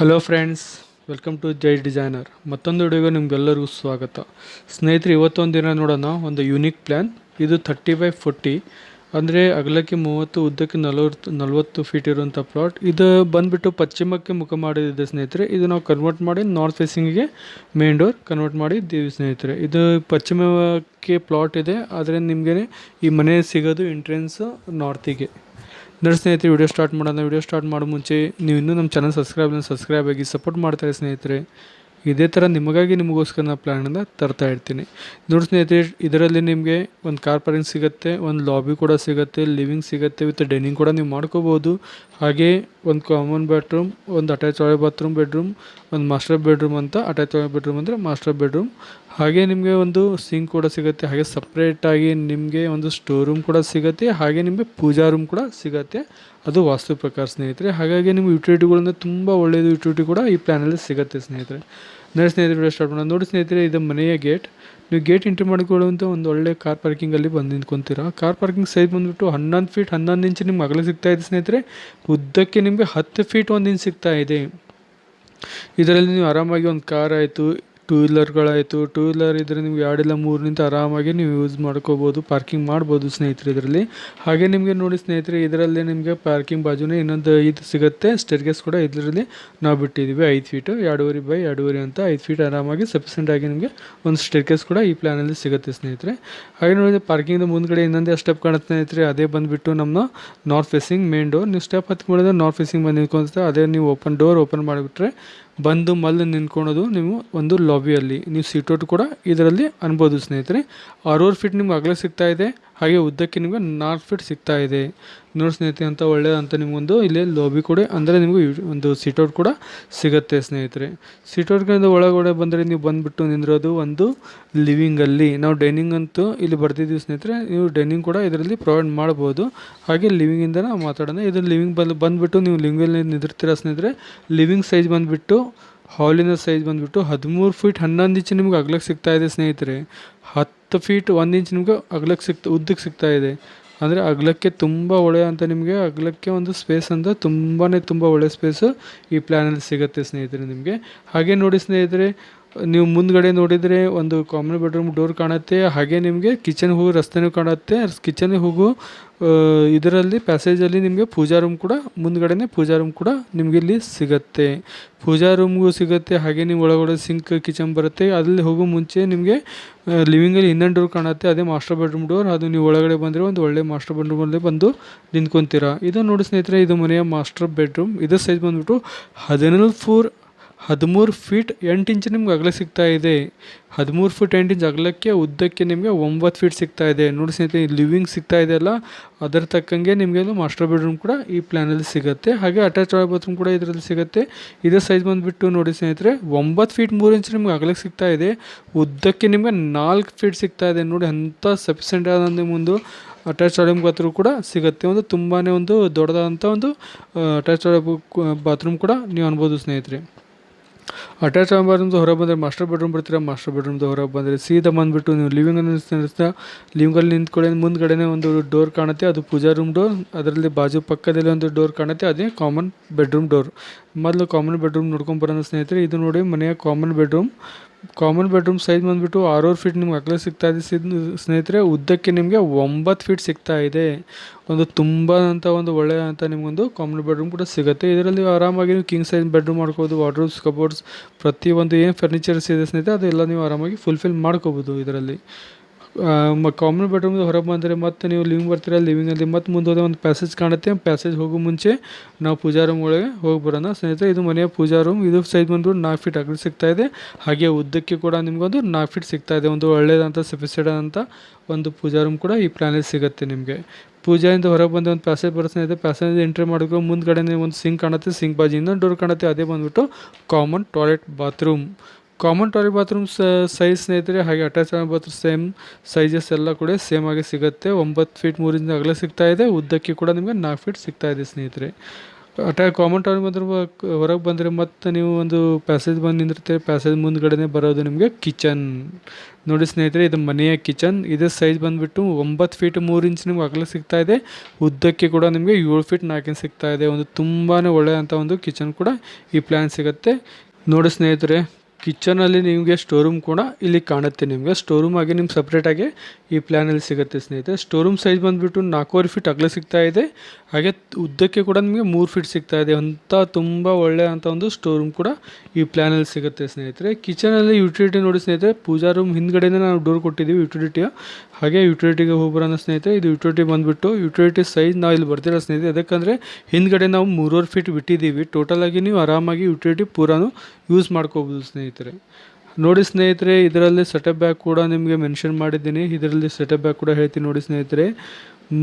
Hello friends welcome to Jai designer ಮತ್ತೊಂದು ವಿಡಿಯೋಗೆ ನಿಮಗೆಲ್ಲರಿಗೂ ಸ್ವಾಗತ. ಸ್ನೇಹಿತರೆ, ಇವತ್ತೊಂದು ದಿನ ನೋಡೋಣ ಒಂದು ಯುನಿಕ್ ಪ್ಲ್ಯಾನ್ ಇದು ಥರ್ಟಿ ಬೈ ಫೋರ್ಟಿ ಅಂದರೆ ಅಗಲಕ್ಕೆ ಮೂವತ್ತು, ಉದ್ದಕ್ಕೆ ನಲವತ್ತು ನಲವತ್ತು ಫೀಟ್ ಇರುವಂಥ ಪ್ಲಾಟ್ ಇದು ಬಂದುಬಿಟ್ಟು ಪಶ್ಚಿಮಕ್ಕೆ ಮುಖ ಮಾಡಿದೆ ಸ್ನೇಹಿತರೆ. ಇದು ನಾವು ಕನ್ವರ್ಟ್ ಮಾಡಿ ನಾರ್ತ್ ಫೇಸಿಂಗಿಗೆ ಮೇನ್ ಡೋರ್ ಕನ್ವರ್ಟ್ ಮಾಡಿದ್ದೀವಿ ಸ್ನೇಹಿತರೆ. ಇದು ಪಶ್ಚಿಮಕ್ಕೆ ಪ್ಲಾಟ್ ಇದೆ, ಆದರೆ ನಿಮಗೆ ಈ ಮನೆ ಸಿಗೋದು ಎಂಟ್ರೆನ್ಸು ನಾರ್ತಿಗೆ ನೋಡಿ ಸ್ನೇಹಿತರೆ ವಿಡಿಯೋ ಸ್ಟಾರ್ಟ್ ಮಾಡೋಣ. ವಿಡಿಯೋ ಸ್ಟಾರ್ಟ್ ಮಾಡೋ ಮುಂಚೆ ನೀವು ಇನ್ನೂ ನಮ್ಮ ಚಾನಲ್ ಸಬ್ಸ್ಕ್ರೈಬ್ ಸಬ್ಸ್ಕ್ರೈಬ್ ಆಗಿ ಸಪೋರ್ಟ್ ಮಾಡ್ತಾರೆ ಸ್ನೇಹಿತರೆ. ಇದೇ ಥರ ನಿಮಗಾಗಿ ನಿಮಗೋಸ್ಕರ ನಾನು ಪ್ಲ್ಯಾನನ್ನು ತರ್ತಾ ಇರ್ತೀನಿ. ನೋಡಿ ಸ್ನೇಹಿತರೆ, ಇದರಲ್ಲಿ ನಿಮಗೆ ಒಂದು ಕಾರ್ ಪಾರ್ಕಿಂಗ್ ಸಿಗುತ್ತೆ, ಒಂದು ಲಾಬಿ ಕೂಡ ಸಿಗುತ್ತೆ, ಲಿವಿಂಗ್ ಸಿಗುತ್ತೆ, ವಿತ್ ಡೈನಿಂಗ್ ಕೂಡ ನೀವು ಮಾಡ್ಕೋಬೋದು. ಹಾಗೆ ಒಂದು ಕಾಮನ್ ಬೆಡ್ರೂಮ್, ಒಂದು ಅಟ್ಯಾಚ್ ಟಾಯ್ಲೆಟ್ ಬಾತ್ರೂಮ್ ಬೆಡ್ರೂಮ್, ಒಂದು ಮಾಸ್ಟರ್ ಬೆಡ್ರೂಮ್ ಅಂತ ಅಟ್ಯಾಚ್ ಟಾಯ್ಲೆಟ್ ಬೆಡ್ರೂಮ್ ಅಂದರೆ ಮಾಸ್ಟರ್ ಬೆಡ್ರೂಮ್. ಹಾಗೆ ನಿಮಗೆ ಒಂದು ಸಿಂಕ್ ಕೂಡ ಸಿಗುತ್ತೆ, ಹಾಗೆ ಸಪ್ರೇಟಾಗಿ ನಿಮಗೆ ಒಂದು ಸ್ಟೋರ್ ರೂಮ್ ಕೂಡ ಸಿಗುತ್ತೆ, ಹಾಗೆ ನಿಮಗೆ ಪೂಜಾ ರೂಮ್ ಕೂಡ ಸಿಗುತ್ತೆ. ಅದು ವಾಸ್ತು ಪ್ರಕಾರ, ಸ್ನೇಹಿತರೆ. ಹಾಗಾಗಿ ನಿಮ್ಗೆ ಯುಟಿಲಿಟಿಗಳಿಂದ ತುಂಬ ಒಳ್ಳೆಯದು ಯುಟಿಲಿಟಿ ಕೂಡ ಈ ಪ್ಲ್ಯಾನಲ್ಲಿ ಸಿಗುತ್ತೆ, ಸ್ನೇಹಿತರೆ. ನೋಡಿ ಸ್ನೇಹಿತರೆ ಸ್ಟಾರ್ಟ್ ಮಾಡೋಣ. ನೋಡಿ ಸ್ನೇಹಿತರೆ, ಇದು ಮನೆಯ ಗೇಟ್ ನೀವು ಗೇಟ್ ಎಂಟ್ರಿ ಮಾಡಿಕೊಳ್ಳುವಂಥ ಒಂದು ಒಳ್ಳೆ ಕಾರ್ ಪಾರ್ಕಿಂಗಲ್ಲಿ ಬಂದು ನಿಂತ್ಕೊತೀರಾ. ಕಾರ್ ಪಾರ್ಕಿಂಗ್ ಸೈಜ್ ಬಂದುಬಿಟ್ಟು ಹನ್ನೊಂದು ಫೀಟ್ ಹನ್ನೊಂದು ಇಂಚು ನಿಮ್ಗೆ ಅಗಲ ಸಿಗ್ತಾ ಇದೆ, ಸ್ನೇಹಿತರೆ. ಉದ್ದಕ್ಕೆ ನಿಮಗೆ ಹತ್ತು ಫೀಟ್ ಒಂದು ಇಂಚ್ ಸಿಗ್ತಾ ಇದೆ. ಇದರಲ್ಲಿ ನೀವು ಆರಾಮಾಗಿ ಒಂದು ಕಾರ್ ಆಯಿತು ಟೂ ವೀಲರ್ಗಳಾಯಿತು ಟೂ ವೀಲರ್ ಇದ್ದರೆ ನಿಮ್ಗೆ ಎರಡಿಲ್ಲ ಮೂರು ನಿಂತು ಆರಾಮಾಗಿ ನೀವು ಯೂಸ್ ಮಾಡ್ಕೋಬೋದು, ಪಾರ್ಕಿಂಗ್ ಮಾಡ್ಬೋದು ಸ್ನೇಹಿತರೆ ಇದರಲ್ಲಿ. ಹಾಗೆ ನಿಮಗೆ ನೋಡಿ ಸ್ನೇಹಿತರೆ, ಇದರಲ್ಲಿ ನಿಮಗೆ ಪಾರ್ಕಿಂಗ್ ಬಾಜುನೇ ಇನ್ನೊಂದು ಇದು ಸಿಗುತ್ತೆ ಸ್ಟೇರ್ಗೇಸ್ ಕೂಡ ಇದರಲ್ಲಿ ನಾವು ಬಿಟ್ಟಿದ್ದೀವಿ. ಐದು ಫೀಟು ಎರಡೂವರೆ ಬೈ ಎರಡೂವರೆ ಅಂತ ಐದು ಫೀಟ್ ಆರಾಮಾಗಿ ಸಫಿಷಿಯೆಂಟ್ ಆಗಿ ನಿಮಗೆ ಒಂದು ಸ್ಟೆರ್ಗೆಸ್ ಕೂಡ ಈ ಪ್ಲ್ಯಾನಲ್ಲಿ ಸಿಗುತ್ತೆ ಸ್ನೇಹಿತರೆ. ಹಾಗೆ ನೋಡಿದ್ರೆ ಪಾರ್ಕಿಂಗ್ ಮುಂದ್ಗಡೆ ಇನ್ನೊಂದೇ ಸ್ಟೆಪ್ ಕಾಣುತ್ತೆ ಸ್ನೇಹಿತರೆ, ಅದೇ ಬಂದುಬಿಟ್ಟು ನಮ್ಮ ನಾರ್ತ್ ಫೇಸಿಂಗ್ ಮೇನ್ ಡೋರ್ ನೀವು ಸ್ಟೆಪ್ ಹತ್ಕೊಂಡಿದ್ರೆ ನಾರ್ತ್ ಫೇಸಿಂಗ್ ಬಂದು ನಿಂತ್ಕೊಂತ ಅದೇ ನೀವು ಓಪನ್ ಡೋರ್ ಓಪನ್ ಮಾಡಿಬಿಟ್ರೆ ಬಂದು ಮಲ್ಲು ನಿಂತ್ಕೊಳೋದು ನೀವು ಒಂದು ಲಾಬಿಯಲ್ಲಿ ನೀವು ಸೀಟೌಟ್ ಕೂಡ ಇದರಲ್ಲಿ ಅನ್ಬೋದು ಸ್ನೇಹಿತರೆ. ಆರೋರ್ ಫೀಟ್ ನಿಮ್ಗೆ ಅಗಲ ಸಿಗ್ತಾ ಇದೆ. ಹಾಗೆ ಉದ್ದಕ್ಕೆ ನಿಮಗೆ ನಾಲ್ಕು ಫೀಟ್ ಸಿಗ್ತಾ ಇದೆ. ನೋಡಿ ಸ್ನೇಹಿತರೆ ಅಂತ ಒಳ್ಳೆಯದಂತ ನಿಮಗೊಂದು ಇಲ್ಲಿ ಲೋಬಿ ಕೂಡ, ಅಂದರೆ ನಿಮಗೆ ಒಂದು ಸಿಟೌಟ್ ಕೂಡ ಸಿಗುತ್ತೆ ಸ್ನೇಹಿತರೆ. ಸಿಟೌಟ್ಗಳಿಂದ ಒಳಗಡೆ ಬಂದರೆ ನೀವು ಬಂದುಬಿಟ್ಟು ನಿಂದಿರೋದು ಒಂದು ಲಿವಿಂಗಲ್ಲಿ ನಾವು ಡೈನಿಂಗ್ ಅಂತೂ ಇಲ್ಲಿ ಬರ್ತಿದ್ದೀವಿ ಸ್ನೇಹಿತರೆ, ನೀವು ಡೈನಿಂಗ್ ಕೂಡ ಇದರಲ್ಲಿ ಪ್ರೊವೈಡ್ ಮಾಡ್ಬೋದು. ಹಾಗೆ ಲಿವಿಂಗಿಂದ ನಾವು ಮಾತಾಡೋಣ. ಇದು ಲಿವಿಂಗ್ ಬಂದು, ಬಂದುಬಿಟ್ಟು ನೀವು ಲಿವಿಂಗಲ್ಲಿ ನಿಂದಿರ್ತೀರ ಸ್ನೇಹಿತರೆ? ಲಿವಿಂಗ್ ಸೈಜ್ ಬಂದುಬಿಟ್ಟು ಹಾಲಿನ ಸೈಜ್ ಬಂದುಬಿಟ್ಟು ಹದಿಮೂರು ಫೀಟ್ ಹನ್ನೊಂದು ಇಂಚು ನಿಮ್ಗೆ ಅಗ್ಲಕ್ಕೆ ಸಿಗ್ತಾ ಇದೆ ಸ್ನೇಹಿತರೆ. ಹತ್ತು ಫೀಟ್ ಒಂದು ಇಂಚ್ ನಿಮಗೆ ಅಗ್ಲಕ್ಕೆ ಸಿಗ್ತಾ ಉದ್ದಕ್ಕೆ ಸಿಗ್ತಾ ಇದೆ. ಅಂದರೆ ಅಗಲಕ್ಕೆ ತುಂಬ ಒಳ್ಳೆಯ ಅಂತ ನಿಮಗೆ, ಅಗಲಕ್ಕೆ ಒಂದು ಸ್ಪೇಸ್ ಅಂತ ತುಂಬಾ ತುಂಬ ಒಳ್ಳೆಯ ಸ್ಪೇಸು ಈ ಪ್ಲ್ಯಾನಲ್ಲಿ ಸಿಗುತ್ತೆ ಸ್ನೇಹಿತರೆ ನಿಮಗೆ. ಹಾಗೆ ನೋಡಿ ಸ್ನೇಹಿತರೆ ನೀವು ಮುಂದ್ಗಡೆ ನೋಡಿದರೆ ಒಂದು ಕಾಮನ್ ಬೆಡ್ರೂಮ್ ಡೋರ್ ಕಾಣುತ್ತೆ, ಹಾಗೆ ನಿಮಗೆ ಕಿಚನ್ ಹೋಗೋ ರಸ್ತೆನೂ ಕಾಣುತ್ತೆ. ಕಿಚನ್ ಹೋಗೋ ಇದರಲ್ಲಿ ಪ್ಯಾಸೇಜಲ್ಲಿ ನಿಮಗೆ ಪೂಜಾ ರೂಮ್ ಕೂಡ, ಮುಂದ್ಗಡೆನೇ ಪೂಜಾ ರೂಮ್ ಕೂಡ ನಿಮಗೆ ಇಲ್ಲಿ ಸಿಗುತ್ತೆ. ಪೂಜಾ ರೂಮ್ಗೂ ಸಿಗುತ್ತೆ, ಹಾಗೆ ನೀವು ಒಳಗಡೆ ಸಿಂಕ್ ಕಿಚನ್ ಬರುತ್ತೆ. ಅಲ್ಲಿ ಹೋಗೋ ಮುಂಚೆ ನಿಮಗೆ ಲಿವಿಂಗಲ್ಲಿ ಇನ್ನೊಂದು ಡೋರ್ ಕಾಣುತ್ತೆ, ಅದೇ ಮಾಸ್ಟರ್ ಬೆಡ್ರೂಮ್ ಡೋರ್ ಅದು ನೀವು ಒಳಗಡೆ ಬಂದರೆ ಒಂದು ಒಳ್ಳೆ ಮಾಸ್ಟರ್ ಬೆಡ್ರೂಮಲ್ಲಿ ಬಂದು ನಿಂತ್ಕೊತೀರಾ. ಇದು ನೋಡಿ ಸ್ನೇಹಿತರೆ, ಇದು ಮನೆಯ ಮಾಸ್ಟರ್ ಬೆಡ್ರೂಮ್ ಇದರ ಸೈಜ್ ಬಂದುಬಿಟ್ಟು ಹದಿನೇಳು ಫೋರ್ ಹದಿಮೂರು ಫೀಟ್ ಎಂಟು ಇಂಚ್ ನಿಮ್ಗೆ ಅಗಲ ಸಿಗ್ತಾ ಇದೆ. ಹದಿಮೂರು ಫೀಟ್ ಎಂಟು ಇಂಚ್ ಅಗಲಕ್ಕೆ ಉದ್ದಕ್ಕೆ ನಿಮಗೆ ಒಂಬತ್ತು ಫೀಟ್ ಸಿಗ್ತಾ ಇದೆ. ನೋಡಿ ಸ್ನೇಹಿತರೆ ಲಿವಿಂಗ್ ಸಿಗ್ತಾ ಇದೆಯಲ್ಲ ಅದರ ತಕ್ಕಂಗೆ ನಿಮಗೆ ಮಾಸ್ಟರ್ ಬೆಡ್ರೂಮ್ ಕೂಡ ಈ ಪ್ಲ್ಯಾನಲ್ಲಿ ಸಿಗುತ್ತೆ. ಹಾಗೆ ಅಟ್ಯಾಚ್ ಬಾತ್ರೂಮ್ ಕೂಡ ಇದರಲ್ಲಿ ಸಿಗುತ್ತೆ. ಇದೇ ಸೈಜ್ ಬಂದುಬಿಟ್ಟು ನೋಡಿ ಸ್ನೇಹಿತರೆ, ಒಂಬತ್ತು ಫೀಟ್ ಮೂರು ಇಂಚ್ ನಿಮ್ಗೆ ಅಗಲಕ್ಕೆ ಸಿಗ್ತಾ ಇದೆ. ಉದ್ದಕ್ಕೆ ನಿಮಗೆ ನಾಲ್ಕು ಫೀಟ್ ಸಿಗ್ತಾ ಇದೆ. ನೋಡಿ ಅಂಥ ಸಫಿಷಿಯೆಂಟ್ ಆದ ಮುಂದೆ ಅಟ್ಯಾಚ್ ಟಾಯ್ಲೆಟ್ ಬಾತ್ರೂಮ್ ಕೂಡ ಸಿಗುತ್ತೆ. ಒಂದು ತುಂಬಾ ಒಂದು ದೊಡ್ಡದಾದಂಥ ಒಂದು ಅಟ್ಯಾಚ್ ಬಾತ್ರೂಮ್ ಕೂಡ ನೀವು ಅನ್ಬೋದು ಸ್ನೇಹಿತರೆ. ಅಟ್ಯಾಚ್ ಬಾತ್ರೂಮ್ದು ಹೊರಗೆ ಬಂದರೆ ಮಾಸ್ಟರ್ ಬೆಡ್ರೂಮ್ ಬರ್ತೀರಾ? ಮಾಸ್ಟರ್ ಬೆಡ್ರೂಮ್ದು ಹೊರಗೆ ಬಂದರೆ ಸೀದಾ ಬಂದುಬಿಟ್ಟು ನೀವು ಲಿವಿಂಗ್ ನಿಲ್ಲಿಸ್ತಾ ಲಿವಿಂಗಲ್ಲಿ ನಿಂತ್ಕೊಳ್ಳಿ, ಮುಂದ್ಗಡೆನೇ ಒಂದು ಡೋರ್ ಕಾಣುತ್ತೆ, ಅದು ಪೂಜಾ ರೂಮ್ ಡೋರ್ ಅದರಲ್ಲಿ ಬಾಜು ಪಕ್ಕದಲ್ಲಿ ಒಂದು ಡೋರ್ ಕಾಣುತ್ತೆ, ಅದೇ ಕಾಮನ್ ಬೆಡ್ರೂಮ್ ಡೋರ್ ಮೊದಲು ಕಾಮನ್ ಬೆಡ್ರೂಮ್ ನೋಡ್ಕೊಂಡು ಬರೋಣ ಸ್ನೇಹಿತರೆ, ಇದು ನೋಡಿ ಮನೆಯ common bedroom common bedroom size ಬಂದುಬಿಟ್ಟು ಆರೂರು ಫೀಟ್ ನಿಮ್ಗೆ ಅಗಲ ಸಿಗ್ತಾ ಇದೆ. ಸ್ನೇಹಿತರೆ, ಉದ್ದಕ್ಕೆ ನಿಮಗೆ ಒಂಬತ್ತು ಫೀಟ್ ಸಿಗ್ತಾ ಇದೆ. ಒಂದು ತುಂಬ ಅಂತ ಒಂದು ಒಳ್ಳೆಯ ಅಂತ ನಿಮಗೊಂದು ಕಾಮನ್ ಬೆಡ್ರೂಮ್ ಕೂಡ ಸಿಗುತ್ತೆ. ಇದರಲ್ಲಿ ಆರಾಮಾಗಿ ನೀವು ಕಿಂಗ್ ಸೈಜ್ ಬೆಡ್ರೂಮ್ ಮಾಡ್ಕೋಬೋದು ವಾರ್ಡ್ರೂಮ್ಸ್ ಕಬೋರ್ಡ್ಸ್, ಪ್ರತಿಯೊಂದು ಏನು ಫರ್ನಿಚರ್ಸ್ ಇದೆ ಸ್ನೇಹಿತರೆ, ಅದೆಲ್ಲ ನೀವು ಆರಾಮಾಗಿ ಫುಲ್ಫಿಲ್ ಮಾಡ್ಕೋಬೋದು ಇದರಲ್ಲಿ. ಕಾಮನ್ ಬೆಡ್ರೂಮ್ದು ಹೊರಗೆ ಬಂದರೆ ಮತ್ತೆ ನೀವು ಲಿವಿಂಗ್ ಬರ್ತೀರ ಲಿವಿಂಗಲ್ಲಿ ಮತ್ತೆ ಮುಂದೆ ಒಂದು ಪ್ಯಾಸೇಜ್ ಕಾಣುತ್ತೆ ಪ್ಯಾಸೇಜ್ ಹೋಗೋ ಮುಂಚೆ ನಾವು ಪೂಜಾ ರೂಮ್ ಒಳಗೆ ಹೋಗಿ ಬರೋಣ. ಸ್ನೇಹಿತರೆ, ಇದು ಮನೆಯ ಪೂಜಾ ರೂಮ್ ಇದು ಸೈಜ್ ಬಂದ್ಬಿಟ್ಟು ನಾಲ್ಕು ಫೀಟ್ ಅಗಲ ಸಿಗ್ತಾ ಇದೆ. ಹಾಗೆ ಉದ್ದಕ್ಕೆ ಕೂಡ ನಿಮಗೊಂದು ನಾಲ್ಕು ಫೀಟ್ ಸಿಗ್ತಾ ಇದೆ. ಒಂದು ಒಳ್ಳೆಯದಂಥ ಸೆಫಿಸೈಡ್ ಅಂತ ಒಂದು ಪೂಜಾ ರೂಮ್ ಕೂಡ ಈ ಪ್ಲ್ಯಾನಲ್ಲಿ ಸಿಗುತ್ತೆ ನಿಮಗೆ. ಪೂಜೆಯಿಂದ ಹೊರಗೆ ಬಂದು ಒಂದು ಪ್ಯಾಸೇಜ್ ಬರುತ್ತೆ ಇದೆ ಪ್ಯಾಸೇಜ್ ಎಂಟ್ರಿ ಮಾಡಿದ್ರು ಮುಂದ್ಗಡೆ ಒಂದು ಸಿಂಕ್ ಕಾಣುತ್ತೆ ಸಿಂಕ್ ಬಾಜಿ ಇನ್ನೊಂದು ಡೋರ್ ಕಾಣುತ್ತೆ. ಅದೇ ಬಂದ್ಬಿಟ್ಟು common toilet bathroom common toilet bathroom size ಸ್ನೇಹಿತರೆ, ಹಾಗೆ ಅಟ್ಯಾಚ್ ಬಾತ್ರೂಮ್ ಸೇಮ್ ಸೈಜಸ್ ಎಲ್ಲ ಕೂಡ ಸೇಮ್ ಆಗಿ ಸಿಗುತ್ತೆ. ಒಂಬತ್ತು ಫೀಟ್ ಮೂರಿಂದ ಅಗಲ ಸಿಗ್ತಾ ಇದೆ. ಉದ್ದಕ್ಕೆ ಕೂಡ ನಿಮಗೆ ನಾಲ್ಕು ಫೀಟ್ ಸಿಗ್ತಾ ಇದೆ ಸ್ನೇಹಿತರೆ. ಅಟ ಕಾಮನ್ ಟಾಯ್ಲೆಟ್ ಬಾತ್ರೂಮ್ ಹೊರಗೆ ಬಂದರೆ ಮತ್ತು ನೀವು ಒಂದು ಪ್ಯಾಸೇಜ್ ಬಂದು ನಿಂದಿರ್ತೀರಿ ಪ್ಯಾಸೇಜ್ ಮುಂದ್ಗಡೆನೇ ಬರೋದು ನಿಮಗೆ ಕಿಚನ್ ನೋಡಿ ಸ್ನೇಹಿತರೆ, ಇದು ಮನೆಯ ಕಿಚನ್ ಇದು ಸೈಜ್ ಬಂದುಬಿಟ್ಟು ಒಂಬತ್ತು ಫೀಟ್ ಮೂರು ಇಂಚ್ ನಿಮ್ಗೆ ಅಗಲ ಸಿಗ್ತಾ ಇದೆ. ಉದ್ದಕ್ಕೆ ಕೂಡ ನಿಮಗೆ ಏಳು ಫೀಟ್ ನಾಲ್ಕು ಇಂಚ್ ಸಿಗ್ತಾ ಇದೆ. ಒಂದು ತುಂಬಾ ಒಳ್ಳೆಯಂಥ ಒಂದು ಕಿಚನ್ ಕೂಡ ಈ ಪ್ಲ್ಯಾನ್ ಸಿಗುತ್ತೆ. ನೋಡಿ ಸ್ನೇಹಿತರೆ ಕಿಚನಲ್ಲಿ ನಿಮಗೆ ಸ್ಟೋರೂಮ್ ಕೂಡ ಇಲ್ಲಿ ಕಾಣುತ್ತೆ ನಿಮಗೆ. ಸ್ಟೋರೂಮ್ ಆಗಿ ನಿಮ್ಗೆ ಸಪ್ರೇಟಾಗಿ ಈ ಪ್ಲ್ಯಾನಲ್ಲಿ ಸಿಗುತ್ತೆ ಸ್ನೇಹಿತರೆ. ರೂಮ್ ಸೈಜ್ ಬಂದುಬಿಟ್ಟು ನಾಲ್ಕೂವರೆ ಫೀಟ್ ಅಗಲ ಸಿಗ್ತಾ ಇದೆ. ಹಾಗೆ ಉದ್ದಕ್ಕೆ ಕೂಡ ನಿಮಗೆ ಮೂರು ಫೀಟ್ ಸಿಗ್ತಾ ಇದೆ. ಅಂತ ತುಂಬ ಒಳ್ಳೆಯ ಅಂತ ಒಂದು ಸ್ಟೋರೂಮ್ ಕೂಡ ಈ ಪ್ಲ್ಯಾನಲ್ಲಿ ಸಿಗುತ್ತೆ ಸ್ನೇಹಿತರೆ. ಕಿಚನಲ್ಲಿ ಯುಟಿಲಿಟಿ ನೋಡಿ ಸ್ನೇಹಿತರೆ, ಪೂಜಾ ರೂಮ್ ಹಿಂದ್ಗಡೆನೇ ನಾವು ಡೋರ್ ಕೊಟ್ಟಿದ್ದೀವಿ ಯುಟಿಲಿಟಿಯ ಹಾಗೆ ಯುಟಿಲಿಟಿಗೆ ಹೋಗ್ಬರೋಣ ಸ್ನೇಹಿತರೆ. ಇದು ಯುಟಿಲಿಟಿ ಬಂದುಬಿಟ್ಟು ಯುಟಿಲಿಟಿ ಸೈಜ್ ನಾವು ಇಲ್ಲಿ ಬರ್ತಿರೋ ಸ್ನೇಹಿತರೆ? ಯಾಕಂದರೆ ಹಿಂದ್ಗಡೆ ನಾವು ಮೂರುವರೆ ಫೀಟ್ ಬಿಟ್ಟಿದ್ದೀವಿ. ಟೋಟಲ್ ಆಗಿ ನೀವು ಆರಾಮಾಗಿ ಯುಟಿಲಿಟಿ ಪೂರಾನು ಯೂಸ್ ಮಾಡ್ಕೋಬೋದು ಸ್ನೇಹಿತರೆ. ನೋಡಿ ಸ್ನೇಹಿತರೆ, ಇದರಲ್ಲಿ ಸೆಟಪ್ ಬ್ಯಾಗ್ ಕೂಡ ನಿಮಗೆ ಮೆನ್ಷನ್ ಮಾಡಿದ್ದೀನಿ. ಇದರಲ್ಲಿ ಸೆಟಪ್ ಬ್ಯಾಗ್ ಕೂಡ ಹೇಳ್ತೀನಿ ನೋಡಿ ಸ್ನೇಹಿತರೆ.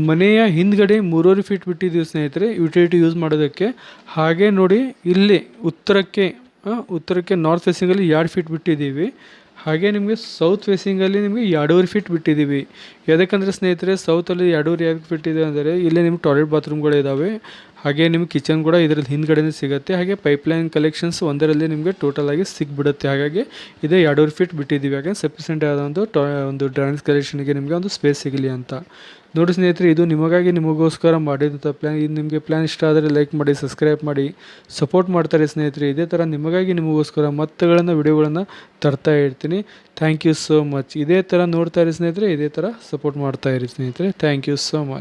ಮನೆಯ ಹಿಂದ್ಗಡೆ ಮೂರುವರೆ ಫೀಟ್ ಬಿಟ್ಟಿದ್ದೀವಿ ಸ್ನೇಹಿತರೆ ಯುಟಿಲಿಟಿ ಯೂಸ್ ಮಾಡೋದಕ್ಕೆ. ಹಾಗೆ ನೋಡಿ ಇಲ್ಲಿ ಉತ್ತರಕ್ಕೆ ಉತ್ತರಕ್ಕೆ ನಾರ್ತ್ ಫೇಸಿಂಗಲ್ಲಿ ಎರಡು ಫೀಟ್ ಬಿಟ್ಟಿದ್ದೀವಿ. ಹಾಗೆ ನಿಮಗೆ ಸೌತ್ ಫೇಸಿಂಗಲ್ಲಿ ನಿಮಗೆ ಎರಡೂವರೆ ಫೀಟ್ ಬಿಟ್ಟಿದ್ದೀವಿ. ಯಾಕಂದರೆ ಸ್ನೇಹಿತರೆ ಸೌತಲ್ಲಿ ಎರಡೂವರೆ ಎರಡು ಫೀಟ್ ಇದೆ ಅಂದರೆ, ಇಲ್ಲೇ ನಿಮ್ಗೆ ಟಾಯ್ಲೆಟ್ ಬಾತ್ರೂಮ್ಗಳು ಇದ್ದಾವೆ ಹಾಗೆ ನಿಮ್ಗೆ ಕಿಚನ್ ಕೂಡ ಇದರಲ್ಲಿ ಹಿಂದ್ಗಡೆನೇ ಸಿಗುತ್ತೆ. ಹಾಗೆ ಪೈಪ್ಲೈನ್ ಕಲೆಕ್ಷನ್ಸ್ ಒಂದರಲ್ಲಿ ನಿಮಗೆ ಟೋಟಲ್ ಆಗಿ ಸಿಕ್ಬಿಡುತ್ತೆ ಹಾಗಾಗಿ ಇದೇ ಎರಡೂರು ಫೀಟ್ ಬಿಟ್ಟಿದ್ದೀವಿ. ಹಾಗೆ ಸಫಿಷಿಯೆಂಟ್ ಆದ ಒಂದು ಒಂದು ಡ್ರಾನ್ಸ್ ಕಲೆಕ್ಷನ್ಗೆ ನಿಮಗೆ ಒಂದು ಸ್ಪೇಸ್ ಸಿಗಲಿ ಅಂತ. ನೋಡಿ ಸ್ನೇಹಿತರೆ, ಇದು ನಿಮಗಾಗಿ ನಿಮಗೋಸ್ಕರ ಮಾಡಿದಂಥ ಪ್ಲ್ಯಾನ್ ಇದು ನಿಮಗೆ ಪ್ಲ್ಯಾನ್ ಇಷ್ಟ ಆದರೆ ಲೈಕ್ ಮಾಡಿ ಸಬ್ಸ್ಕ್ರೈಬ್ ಮಾಡಿ ಸಪೋರ್ಟ್ ಮಾಡ್ತಾರೆ ಸ್ನೇಹಿತರೆ. ಇದೇ ಥರ ನಿಮಗಾಗಿ ನಿಮಗೋಸ್ಕರ ಮತ್ತುಗಳನ್ನು, ವಿಡಿಯೋಗಳನ್ನು ತರ್ತಾ ಇರ್ತೀನಿ. ಥ್ಯಾಂಕ್ ಯು ಸೋ ಮಚ್ ಇದೇ ಥರ ನೋಡ್ತಾ ಇರಿ ಸ್ನೇಹಿತರೆ. ಇದೇ ಥರ ಸಪೋರ್ಟ್ ಮಾಡ್ತಾ ಇರಿ ಸ್ನೇಹಿತರೆ. Thank you so much